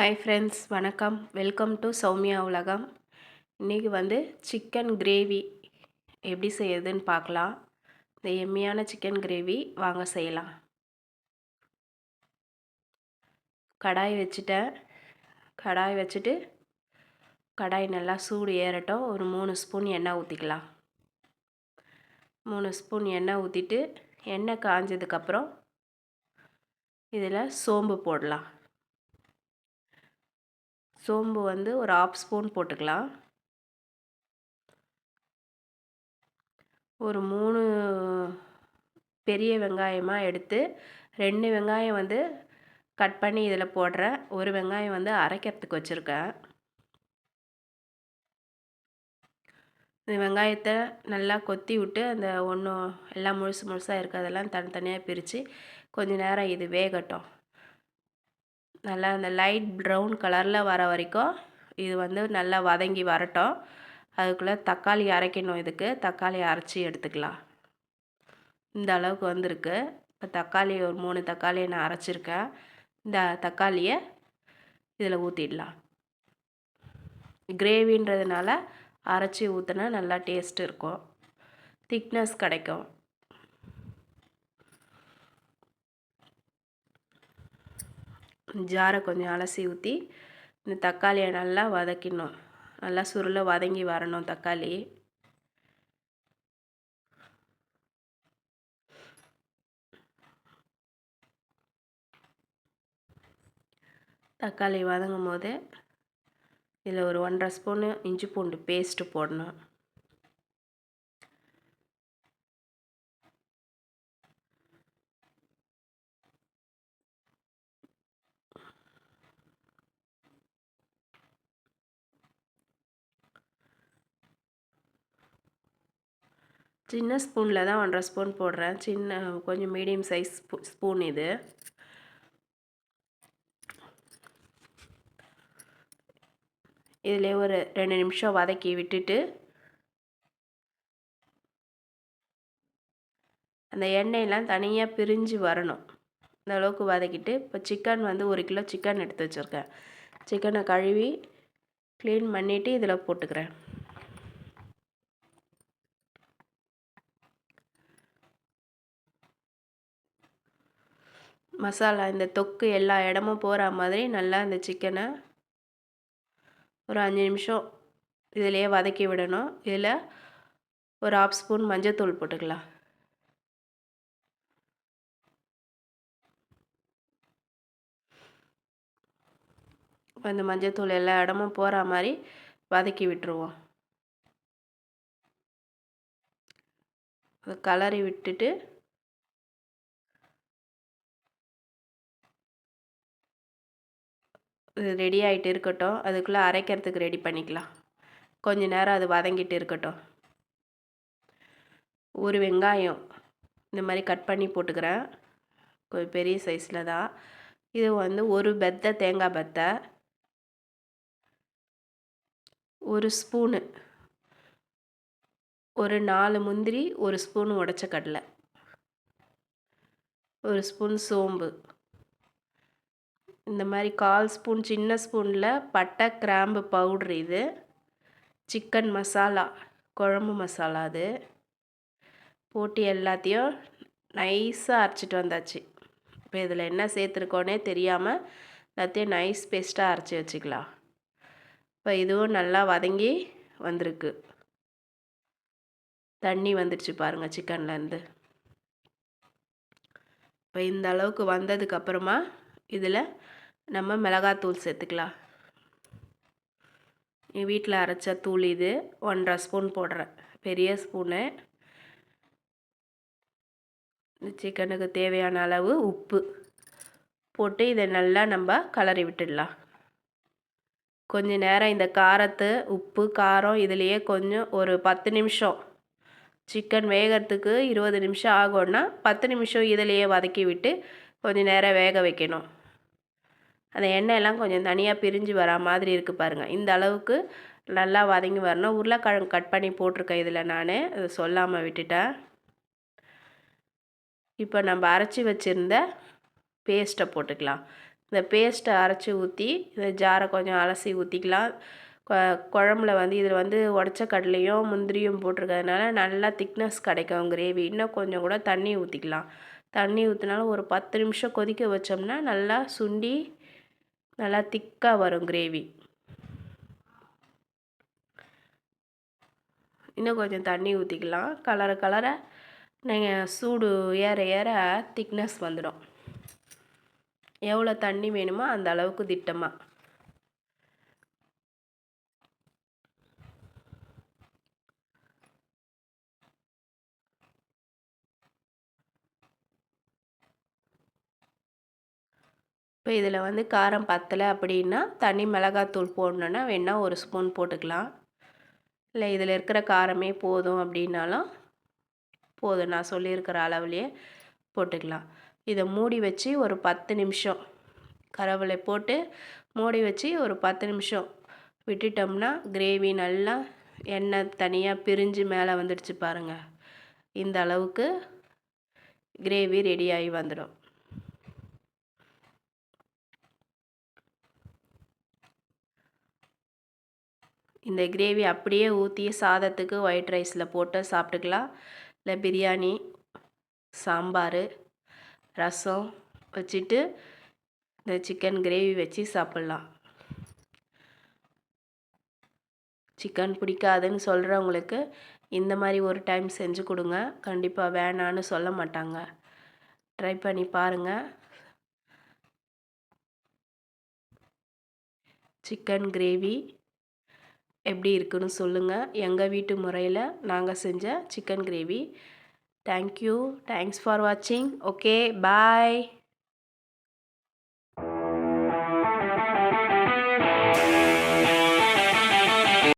Hi friends வணக்கம். Welcome to Soumya உலகம். இன்றைக்கி வந்து சிக்கன் கிரேவி எப்படி செய்யுதுன்னு பார்க்கலாம். இந்த எம்மியான சிக்கன் கிரேவி வாங்க செய்யலாம். கடாய் வச்சுட்டேன். கடாய் வச்சுட்டு கடாய் நல்லா சூடு ஏறட்டும். ஒரு மூணு ஸ்பூன் எண்ணெய் ஊற்றிக்கலாம் மூணு ஸ்பூன் எண்ணெய் ஊற்றிட்டு எண்ணெய் காஞ்சதுக்கப்புறம் இதில் சோம்பு போடலாம். சோம்பு வந்து ஒரு ஆஃப் ஸ்பூன் போட்டுக்கலாம். ஒரு மூணு பெரிய வெங்காயமாக எடுத்து ரெண்டு வெங்காயம் வந்து கட் பண்ணி இதில் போடுறேன். ஒரு வெங்காயம் வந்து அரைக்கிறதுக்கு வச்சுருக்கேன். இந்த வெங்காயத்தை நல்லா கொத்தி விட்டு அந்த ஒன்றும் எல்லாம் முழுசு முழுசாக இருக்கிறதெல்லாம் தனித்தனியாக பிரித்து கொஞ்சம் நேரம் இது வேகட்டும். நல்லா அந்த லைட் ப்ரௌன் கலரில் வர வரைக்கும் இது வந்து நல்லா வதங்கி வரட்டும். அதுக்குள்ளே தக்காளி அரைக்கணும் இதுக்கு. தக்காளி அரைச்சி எடுத்துக்கலாம். இந்த அளவுக்கு வந்திருக்கு. இப்போ தக்காளி ஒரு மூணு தக்காளியை நான் அரைச்சிருக்கேன். இந்த தக்காளியை இதில் ஊற்றிடலாம் கிரேவின்றதுனால அரைச்சி ஊற்றினா நல்லா டேஸ்ட் இருக்கும். திக்னஸ் கிடைக்கும். ஜாரை கொஞ்சம் அலசி ஊற்றி இந்த தக்காளியை நல்லா வதக்கிடணும். நல்லா சுருளை வதங்கி வரணும் தக்காளி. தக்காளி வதங்கும் போது இதில் ஒரு ஒன்றரை ஸ்பூனு இஞ்சி பூண்டு பேஸ்ட்டு போடணும். சின்ன ஸ்பூனில் தான் ஒன்றரை ஸ்பூன் போடுறேன். சின்ன கொஞ்சம் மீடியம் சைஸ் ஸ்பூன் இது. இதில் ஒரு ரெண்டு நிமிஷம் வதக்கி விட்டுட்டு அந்த எண்ணெயெல்லாம் தனியாக பிரிஞ்சு வரணும். இந்த அளவுக்கு வதக்கிட்டு இப்போ சிக்கன் வந்து ஒரு கிலோ சிக்கன் எடுத்து வச்சுருக்கேன். சிக்கனை கழுவி க்ளீன் பண்ணிவிட்டு இதில் போட்டுக்கிறேன். மசாலா இந்த தொக்கு எல்லா இடமும் போகிற மாதிரி நல்லா இந்த சிக்கனை ஒரு அஞ்சு நிமிஷம் இதிலையே வதக்கி விடணும். இதில் ஒரு ஆஃப் ஸ்பூன் மஞ்சத்தூள் போட்டுக்கலாம். அந்த மஞ்சத்தூள் எல்லா இடமும் போகிற மாதிரி வதக்கி விட்டுருவோம். கலரி விட்டுட்டு ரெடி ஆகிட்டு இருக்கட்டும். அதுக்குள்ளே அரைக்கிறதுக்கு ரெடி பண்ணிக்கலாம். கொஞ்ச நேரம் அது வதங்கிட்டு இருக்கட்டும். ஒரு வெங்காயம் இந்த மாதிரி கட் பண்ணி போட்டுக்கிறேன். கொஞ்சம் பெரிய சைஸில் தான். இது வந்து ஒரு பெத்த தேங்காய் பெத்தை. ஒரு ஸ்பூனு ஒரு நாலு முந்திரி ஒரு ஸ்பூன் உடச்ச கடலை. ஒரு ஸ்பூன் சோம்பு. இந்த மாதிரி கால் ஸ்பூன் சின்ன ஸ்பூனில் பட்டை கிராம்பு பவுட்ரு இது. சிக்கன் மசாலா குழம்பு மசாலா அது. போட்டு எல்லாத்தையும் நைஸாக அரைச்சிட்டு வந்தாச்சு. இப்போ இதில் என்ன சேர்த்துருக்கோனே தெரியாமல் எல்லாத்தையும் நைஸ் பேஸ்ட்டாக அரைச்சி வச்சுக்கலாம். இப்போ இதுவும் நல்லா வதங்கி வந்திருக்கு. தண்ணி வந்துடுச்சு பாருங்கள் சிக்கன்லேருந்து இப்போ இந்த அளவுக்கு வந்ததுக்கப்புறமா இதில் நம்ம மிளகாத்தூள் சேர்த்துக்கலாம். என் வீட்டில் அரைச்ச தூள் இது ஒன்றரை ஸ்பூன் போடுறேன். பெரிய ஸ்பூனு. சிக்கனுக்கு தேவையான அளவு உப்பு. போட்டு இதை நல்லா நம்ம கலரி விட்டுடலாம். கொஞ்ச நேரம் இந்த காரத்து உப்பு காரம் இதுலேயே கொஞ்சம் ஒரு பத்து நிமிஷம். சிக்கன் வேகிறதுக்கு இருபது நிமிஷம் ஆகும்னா பத்து நிமிஷம் இதிலையே வதக்கி விட்டு கொஞ்சம் நேரம் வேக வைக்கணும். அந்த எண்ணெயெல்லாம் கொஞ்சம் தனியாக பிரிஞ்சு வரா மாதிரி இருக்குது பாருங்கள் இந்த அளவுக்கு நல்லா வதங்கி வரணும். உருளைக்கிழங்கு கட் பண்ணி போட்டிருக்கேன் இதில் நான். அதை சொல்லாமல் விட்டுட்டேன். இப்போ நம்ம அரைச்சி வச்சுருந்த பேஸ்ட்டை போட்டுக்கலாம். இந்த பேஸ்ட்டை அரைச்சி ஊற்றி இந்த ஜாரை கொஞ்சம் அலசி ஊற்றிக்கலாம் குழம்புல வந்து இதில் வந்து உடச்ச கடலையும் முந்திரியும் போட்டிருக்கிறதுனால நல்லா திக்னஸ் கிடைக்கும் கிரேவி இன்னும் கொஞ்சம் கூட தண்ணி ஊற்றிக்கலாம் தண்ணி ஊற்றினாலும் ஒரு பத்து நிமிஷம் கொதிக்க வச்சோம்னா நல்லா சுண்டி நல்லா திக்காக வரும் கிரேவி இன்னும் கொஞ்சம் தண்ணி ஊற்றிக்கலாம் கலர கலர நீங்கள் சூடு ஏற ஏற திக்னஸ் வந்துடும். எவ்வளோ தண்ணி வேணுமோ அந்த அளவுக்கு திட்டமாக இப்போ இதில் வந்து காரம் பத்தலை அப்படின்னா தனி மிளகாத்தூள் போடணுன்னா வேணால் ஒரு ஸ்பூன் போட்டுக்கலாம். இல்லை இதில் இருக்கிற காரமே போதும் அப்படின்னாலும் போதும். நான் சொல்லியிருக்கிற அளவுலேயே போட்டுக்கலாம். இதை மூடி வச்சு ஒரு பத்து நிமிஷம் கரவலை போட்டு மூடி வச்சு ஒரு பத்து நிமிஷம் விட்டுட்டோம்னா கிரேவி நல்லா எண்ணெய் தனியாக பிரிஞ்சு மேலே வந்துடுச்சு பாருங்கள் இந்த அளவுக்கு கிரேவி ரெடியாகி வந்துடும். இந்த கிரேவி அப்படியே ஊற்றி சாதத்துக்கு ஒயிட் ரைஸில் போட்டு சாப்பிட்டுக்கலாம். இல்லை பிரியாணி சாம்பார் ரசம் வச்சுட்டு இந்த சிக்கன் கிரேவி வச்சு சாப்பிட்லாம். சிக்கன் பிடிக்காதுன்னு சொல்கிறவங்களுக்கு இந்த மாதிரி ஒரு டைம் செஞ்சு கொடுங்க. கண்டிப்பாக வேணான்னு சொல்ல மாட்டாங்க. ட்ரை பண்ணி பாருங்கள் சிக்கன் கிரேவி எப்படி இருக்குன்னு சொல்லுங்கள் எங்கள் வீட்டு முறையில் நாங்கள் செஞ்ச chicken gravy thank you thanks for வாட்சிங் ஓகே பாய்